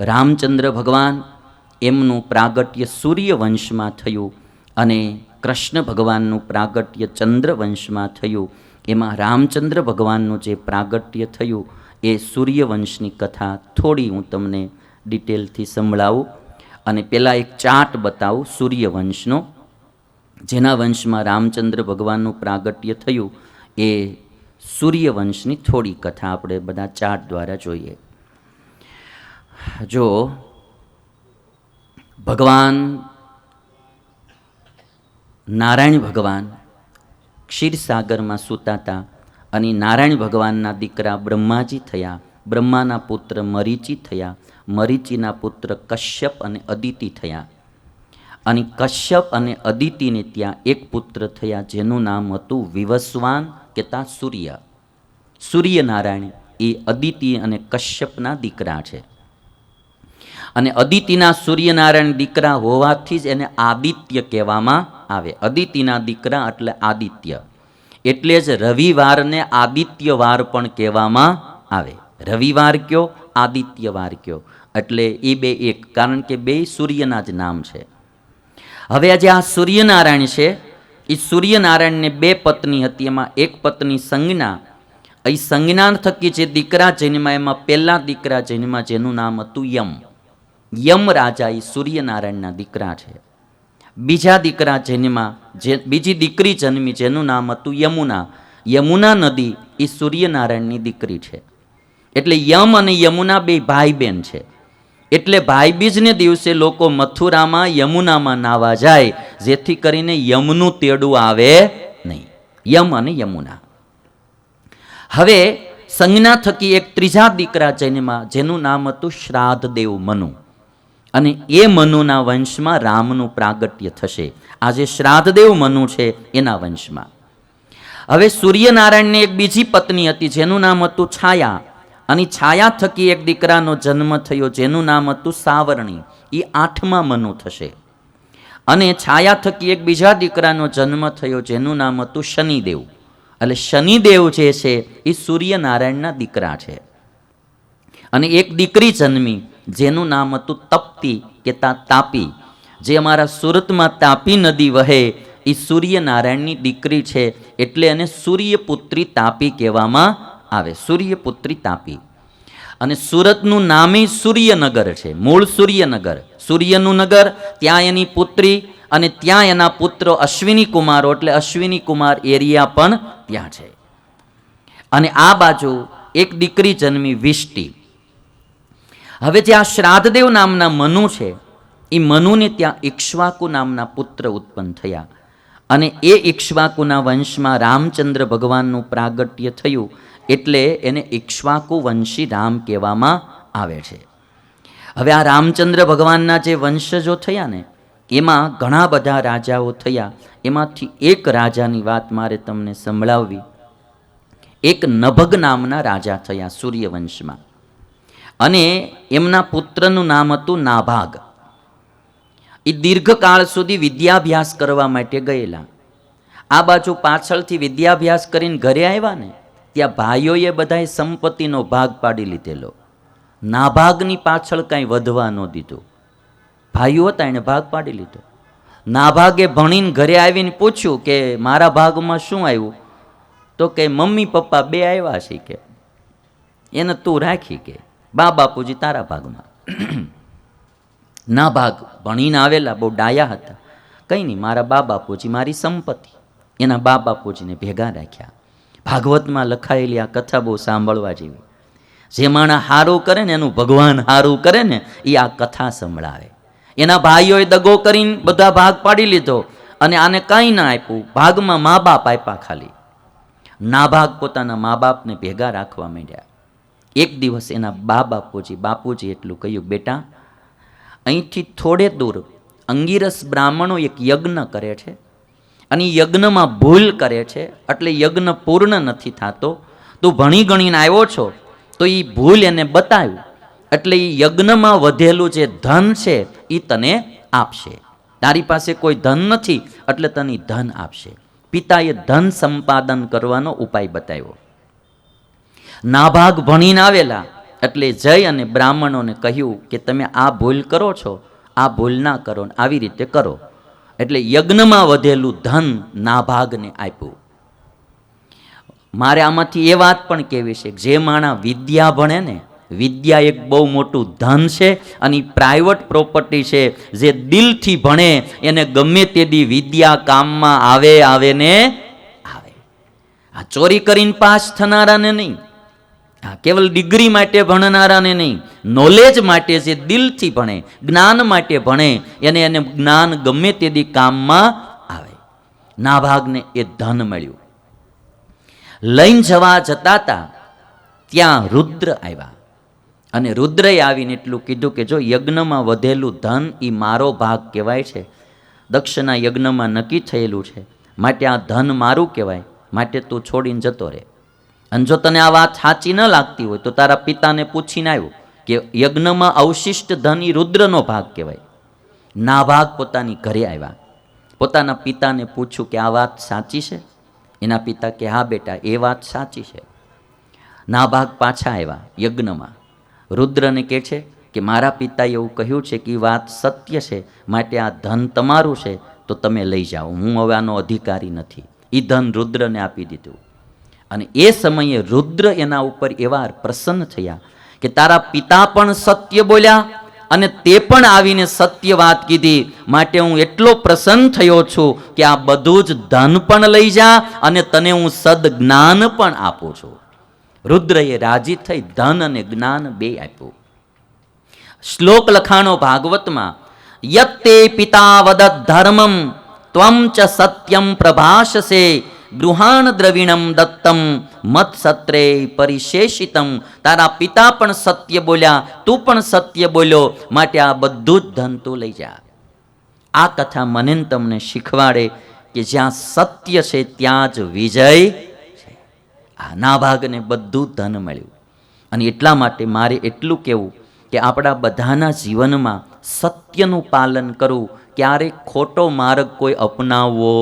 રામચંદ્ર ભગવાન એમનું પ્રાગટ્ય સૂર્યવંશમાં થયું અને કૃષ્ણ ભગવાનનું પ્રાગટ્ય ચંદ્રવંશમાં થયું. એમાં રામચંદ્ર ભગવાનનું જે પ્રાગટ્ય થયું એ સૂર્યવંશની કથા થોડી હું તમને ડિટેલથી સંભળાવું અને પહેલાં એક ચાર્ટ બતાવું સૂર્યવંશનો. જેના વંશમાં રામચંદ્ર ભગવાનનું પ્રાગટ્ય થયું એ સૂર્યવંશની થોડી કથા આપણે બધા ચાર્ટ દ્વારા જોઈએ. જો ભગવાન, નારાયણ ભગવાન ક્ષીરસાગરમાં સૂતા હતા અને નારાયણ ભગવાનના દીકરા બ્રહ્માજી થયા, બ્રહ્માના પુત્ર મરીચી થયા, મરીચીના પુત્ર કશ્યપ અને અદિતિ થયા. અને કશ્યપ અને અદિતિને ત્યાં એક પુત્ર થયા જેનું નામ હતું વિવસ્વાન કે તા સૂર્ય. સૂર્યનારાયણ એ અદિતિ અને કશ્યપના દીકરા છે. અને અદિતિના સૂર્યનારાયણ દીકરા હોવાથી જ એને આદિત્ય કહેવામાં આવે. અદિતિના દીકરા એટલે આદિત્ય. એટલે જ રવિવારને આદિત્યવાર પણ કહેવામાં આવે. રવિવાર કયો? આદિત્યવાર કયો. એટલે એ બે એક. કારણ કે બે સૂર્યના જ નામ છે. હવે આજે આ સૂર્યનારાયણ છે. એ સૂર્યનારાયણને બે પત્ની હતી. એમાં એક પત્ની સંજ્ઞા. એ સંજ્ઞા થકી જે દીકરા જન્મા, એમાં પહેલાં દીકરા જન્મા જેનું નામ હતું યમ. યમ રાજા એ સૂર્યનારાયણના દીકરા છે. બીજા દીકરા જન્મા જે, બીજી દીકરી જન્મી જેનું નામ હતું યમુના. યમુના નદી એ સૂર્યનારાયણની દીકરી છે. એટલે યમ અને યમુના બે ભાઈ બહેન છે. એટલે ભાઈબીજને દિવસે લોકો મથુરામાં યમુનામાં નાવા જાય, જેથી કરીને યમનું તેડું આવે નહીં. યમ અને યમુના. હવે સંજ્ઞા થકી એક ત્રીજા દીકરા જન્મા, જેનું નામ હતું શ્રાદ્ધ દેવ મનુ. અને એ મનુના વંશમાં રામનું પ્રાગટ્ય થશે. આ જે શ્રાદ્ધદેવ મનુ છે, એના વંશમાં. હવે સૂર્યનારાયણની એક બીજી પત્ની હતી, જેનું નામ હતું છાયા. અને છાયા થકી એક દીકરાનો જન્મ થયો, જેનું નામ હતું સાવરણી. એ આઠમા મનુ થશે. અને છાયા થકી એક બીજા દીકરાનો જન્મ થયો, જેનું નામ હતું શનિદેવ. એટલે શનિદેવ જે છે એ સૂર્યનારાયણના દીકરા છે. અને એક દીકરી જન્મી. જેનું નામ હતું તપ્તી કે તા તાપી. જે અમારા સુરતમાં તાપી નદી વહે એ સૂર્યનારાયણની દીકરી છે, એટલે એને સૂર્યપુત્રી તાપી કહેવામાં આવે, સૂર્યપુત્રી તાપી. અને સુરતનું નામે સૂર્યનગર છે, મૂળ સૂર્યનગર. સૂર્યનું નગર, ત્યાં એની પુત્રી અને ત્યાં એના પુત્રો અશ્વિની કુમારો, એટલે અશ્વિની કુમાર એરિયા પણ ત્યાં છે. અને આ બાજુ એક દીકરી જન્મી વિષ્ટિ. હવે જે આ શ્રાદ્ધદેવ નામના મનુ છે એ મનુને ત્યાં ઇક્ષ્વાકુ નામના પુત્ર ઉત્પન્ન થયા. અને એ ઇક્ષ્વાકુના વંશમાં રામચંદ્ર ભગવાનનું પ્રાગટ્ય થયું, એટલે એને ઇક્ષ્વાકુ વંશી રામ કહેવામાં આવે છે. હવે આ રામચંદ્ર ભગવાનના જે વંશજો થયા ને, એમાં ઘણા બધા રાજાઓ થયા. એમાંથી એક રાજાની વાત મારે તમને સંભળાવવી. એક નભગ નામના રાજા થયા સૂર્યવંશમાં. અને એમના પુત્રનું નામ હતું નાભાગ. એ દીર્ઘકાળ સુધી વિદ્યાભ્યાસ કરવા માટે ગયેલા. આ બાજુ પાછળથી વિદ્યાભ્યાસ કરીને ઘરે આવ્યા ને, ત્યાં ભાઈઓએ બધાએ સંપત્તિનો ભાગ પાડી લીધેલો. નાભાગની પાછળ કાંઈ વધવા ન દીધું. ભાઈઓ હતા એણે ભાગ પાડી લીધો. નાભાગે ભણીને ઘરે આવીને પૂછ્યું કે, મારા ભાગમાં શું આવ્યું? તો કે, મમ્મી પપ્પા બે આવ્યા છે કે. એને તું રાખી કે. બા બાપુજી તારા ભાગમાં. ના ભાગ ભણીને આવેલા, બહુ ડાયા હતા. કંઈ નહીં, મારા બા બાપુજી મારી સંપત્તિ. એના બા બાપુજીને ભેગા રાખ્યા. ભાગવતમાં લખાયેલી આ કથા બહુ સાંભળવા જેવી. જે માણસ હારું કરે ને, એનું ભગવાન હારું કરે ને એ આ કથા સંભળાવે. એના ભાઈઓએ દગો કરીને બધા ભાગ પાડી લીધો અને આને કાંઈ ના આપ્યું. ભાગમાં મા બાપ આપ્યા ખાલી. ના ભાગ પોતાના મા બાપને ભેગા રાખવા માંડ્યા. એક દિવસ એના બા બાપુજી બાપુજી એટલું કહ્યું, બેટા, અહીંથી થોડે દૂર અંગીરસ બ્રાહ્મણો એક યજ્ઞ કરે છે અને યજ્ઞમાં ભૂલ કરે છે, એટલે યજ્ઞ પૂર્ણ નથી થતો, તું ભણી ગણીને આવ્યો છો, તો એ ભૂલ એને બતાવ્યું એટલે એ યજ્ઞમાં વધેલું જે ધન છે એ તને આપશે. તારી પાસે કોઈ ધન નથી, એટલે તને ધન આપશે. પિતાએ ધન સંપાદન કરવાનો ઉપાય બતાવ્યો. નાભાગ ભણીને આવેલા. એટલે જઈ અને બ્રાહ્મણોને કહ્યું કે તમે આ ભૂલ કરો છો, આ ભૂલ ના કરો ને આવી રીતે કરો. એટલે યજ્ઞમાં વધેલું ધન નાભાગને આપ્યું. મારે આમાંથી એ વાત પણ કહેવી છે જે માણા વિદ્યા ભણે ને, વિદ્યા એક બહુ મોટું ધન છે અને પ્રાઇવેટ પ્રોપર્ટી છે, જે દિલથી ભણે, એને ગમે તે દી વિદ્યા કામમાં આવે આવે ને આવે. આ ચોરી કરીને પાસ થનારાને નહીં. આ કેવલ ડિગ્રી માટે ભણનારાને નહીં નોલેજ માટે જે દિલથી ભણે, જ્ઞાન માટે ભણે, એને એને જ્ઞાન ગમે તેથી કામમાં આવે. નાભાગને એ ધન મળ્યું. લઈને જવા જતા હતા ત્યાં રુદ્ર આવ્યા. અને રુદ્રએ આવીને એટલું કીધું કે જો યજ્ઞમાં વધેલું ધન એ મારો ભાગ કહેવાય છે. દક્ષના યજ્ઞમાં નક્કી થયેલું છે. માટે આ ધન મારું કહેવાય. માટે તું છોડીને જતો રહે. અને જો તને આ વાત સાચી ન લાગતી હોય તો તારા પિતાને પૂછીને આવ્યો કે યજ્ઞમાં અવશિષ્ટ ધન એ રુદ્રનો ભાગ કહેવાય. ના ભાગ પોતાની ઘરે આવ્યા. પોતાના પિતાને પૂછ્યું કે આ વાત સાચી છે? એના પિતા કે, હા બેટા, એ વાત સાચી છે. ના ભાગ પાછા આવ્યા યજ્ઞમાં. રુદ્રને કહે છે કે, મારા પિતાએ એવું કહ્યું છે કે વાત સત્ય છે. માટે આ ધન તમારું છે. તો તમે લઈ જાઓ. હું હવે આનો અધિકારી નથી. એ ધન રુદ્રને આપી દીધું. અને એ સમયે રુદ્ર એના ઉપર એવા પ્રસન્ન થયા કે તારા પિતા પણ સત્ય બોલ્યા અને તે પણ આવીને સત્ય વાત કીધી. માટે હું એટલો પ્રસન્ન થયો છું કે આ બધું જ ધન પણ લઈ જા અને તને હું સદજ્ઞાન પણ આપું છું. રુદ્રએ રાજી થઈ ધન અને જ્ઞાન બે આપ્યું. શ્લોક લખાણો ભાગવતમાં, યત્તે પિતા વદત ધર્મમ, ત્વમ ચ સત્યમ પ્રભાષસે ગૃહાણ દ્રવિણમ દત્તમ મત સત્રે પરિશેષિતમ તારા પિતા પણ સત્ય બોલ્યા તું પણ સત્ય બોલ્યો માટે આ બધું જ ધન તું લઈ જા આ કથા મને તમને શીખવાડે કે જ્યાં સત્ય છે ત્યાં જ વિજય છે આ નાભાગને બધું ધન મળ્યું અને એટલા માટે મારે એટલું કહેવું કે આપણા બધાના જીવનમાં સત્યનું પાલન કરવું ક્યારેય ખોટો માર્ગ કોઈ અપનાવવો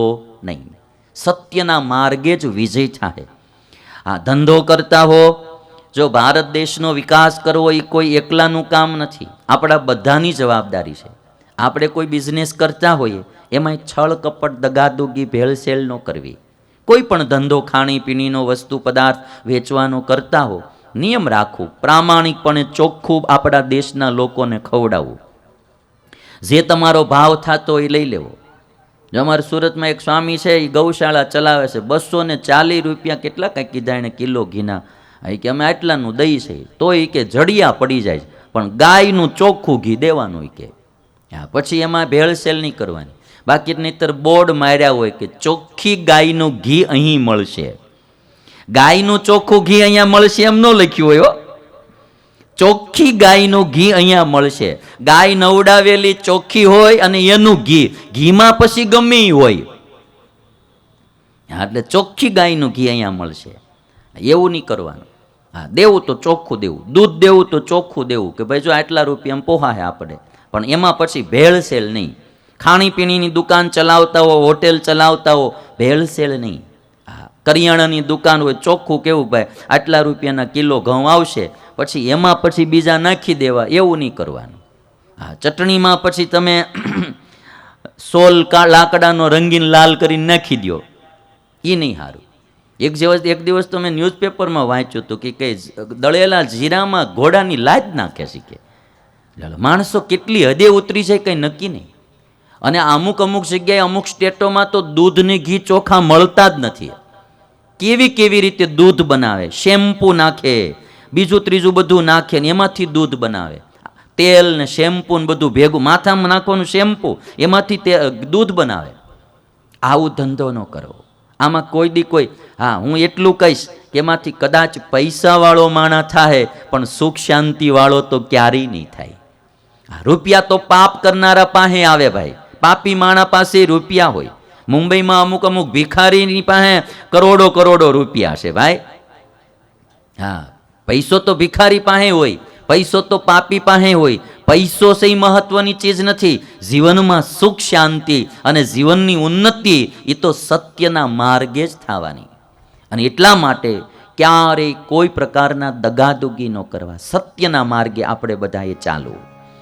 નહીં સત્યના માર્ગે જ વિજય થાય. આ ધંધો કરતા હો, જો ભારત દેશનો વિકાસ કરવો એ કોઈ એકલાનું કામ નથી. આપણા બધાની જવાબદારી છે. આપણે કોઈ બિઝનેસ કરતા હોઈએ એમાં છળ કપટ દગાદુગી ભેળસેળ ન કરવી. કોઈ પણ ધંધો ખાણીપીણીનો વસ્તુ પદાર્થ વેચવાનો કરતા હો, નિયમ રાખવું, પ્રામાણિકપણે ચોખ્ખું આપણા દેશના લોકોને ખવડાવવું. જે તમારો ભાવ થતો એ લઈ લેવો. જો અમારે સુરતમાં એક સ્વામી છે એ ગૌશાળા ચલાવે છે. બસો ને ચાલીસ રૂપિયા કેટલા કંઈક કીધા એણે કિલો ઘીના. એ કે અમે આટલાનું દહીં છે. તો એ કે જડિયા પડી જાય છે. પણ ગાયનું ચોખ્ખું ઘી દેવાનું એ કે. હા, પછી એમાં ભેળસેળ નહીં કરવાની. બાકી નહીતર બોર્ડ માર્યા હોય કે ચોખ્ખી ગાયનું ઘી અહીં મળશે. ગાયનું ચોખ્ખું ઘી અહીંયા મળશે એમ ન લખ્યું હોય હો. ચોખ્ખી ગાયનું ઘી અહીંયા મળશે. ગાય નવડાવેલી ચોખ્ખી હોય અને એનું ઘી. ઘીમાં પછી ગમે હોય. હા, એટલે ચોખ્ખી ગાયનું ઘી અહીંયા મળશે. એવું નહીં કરવાનું. હા, દેવું તો ચોખ્ખું દેવું. દૂધ દેવું તો ચોખ્ખું દેવું કે ભાઈ જો આટલા રૂપિયામાં પોહાય આપણે. પણ એમાં પછી ભેળસેળ નહીં. ખાણીપીણીની દુકાન ચલાવતા હો, હોટેલ ચલાવતા હો ભેળસેળ નહીં. કરિયાણાની દુકાન હોય, ચોખ્ખું કેવું ભાઈ? આટલા રૂપિયાના કિલો ઘઉં આવશે, પછી એમાં પછી બીજા નાખી દેવા, એવું નહીં કરવાનું. હા, ચટણીમાં પછી તમે સોલ કા, લાકડાનો રંગીન લાલ કરીને નાખી દો એ નહીં સારું એક દિવસ એક દિવસ તો મેં ન્યૂઝપેપરમાં વાંચ્યું હતું કે કંઈ દળેલા જીરામાં ઘોડાની લાજ નાખે કે. માણસો કેટલી હદે ઉતરી છે કંઈ નક્કી નહીં. અને અમુક અમુક જગ્યાએ અમુક સ્ટેટોમાં તો દૂધને ઘી ચોખા મળતા જ નથી. કેવી કેવી રીતે દૂધ બનાવે? શેમ્પુ નાખે, બીજું ત્રીજું બધું નાખે ને એમાંથી દૂધ બનાવે. તેલ ને શેમ્પુ ને બધું ભેગું, માથામાં નાખવાનું શેમ્પુ, એમાંથી તે દૂધ બનાવે. આવું ધંધો ન કરવો આમાં કોઈ દી કોઈ, હા, હું એટલું કહીશ કે એમાંથી કદાચ પૈસાવાળો માણા થાય પણ સુખ શાંતિવાળો તો ક્યારેય નહીં થાય. રૂપિયા તો પાપ કરનારા પાસે આવે ભાઈ. પાપી માણા પાસે રૂપિયા હોય. મુંબઈમાં અમુક અમુક ભિખારીની પાસે કરોડો કરોડો રૂપિયા છે ભાઈ. હા, પૈસો તો ભિખારી પાસે હોય, પૈસો તો પાપી પાસે હોય, પૈસો છે મહત્વની ચીજ નથી. જીવનમાં સુખ, શાંતિ અને જીવનની ઉન્નતિ એ તો સત્યના માર્ગે જ થવાની. અને એટલા માટે ક્યારેય કોઈ પ્રકારના દગાદુગી ન કરવા. સત્યના માર્ગે આપણે બધાએ ચાલવું.